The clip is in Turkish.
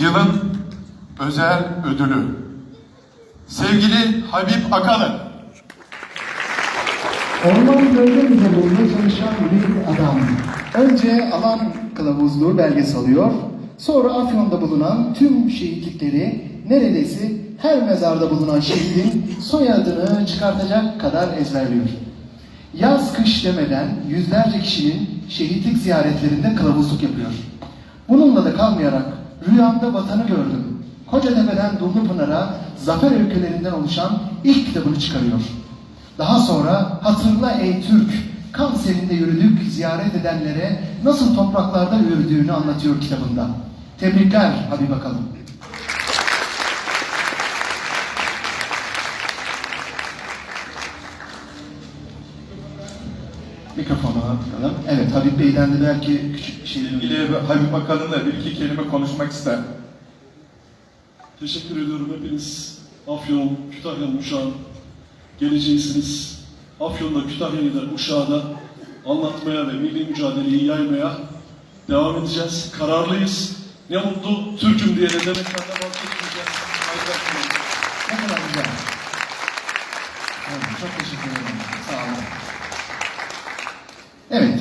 yılın özel ödülü. Sevgili Habib Akalın. Orman bölge müdürlüğünde çalışan bir adam. Önce alan kılavuzluğu belgesi alıyor. Sonra Afyon'da bulunan tüm şehitlikleri neredeyse her mezarda bulunan şehidin soyadını çıkartacak kadar ezberliyor. Yaz kış demeden yüzlerce kişinin şehitlik ziyaretlerinde kılavuzluk yapıyor. Bununla da kalmayarak rüyamda vatanı gördüm. Kocatepe'den Dumlupınar'a zafer öykülerinden oluşan ilk kitabını çıkarıyor. Daha sonra Hatırla Ey Türk, kan serinde yürüdük ziyaret edenlere nasıl topraklarda yürüdüğünü anlatıyor kitabında. Tebrikler Habib bakalım. Mikrofona bakalım. Evet Habib Bey'den de belki küçük bir şey Sevgili Habib Akalın'la bir iki kelime konuşmak ister. Teşekkür ediyorum hepiniz. Afyon, Kütahya'nın uşağı geleceğisiniz. Afyon'da, Kütahya'yı da uşağı da anlatmaya ve milli mücadeleyi yaymaya devam edeceğiz. Kararlıyız. Ne mutlu Türk'üm diye de demekten de vazgeçmeyeceğiz. Ne kadar güzel. Evet, çok teşekkür ederim. Sağ olun. Evet.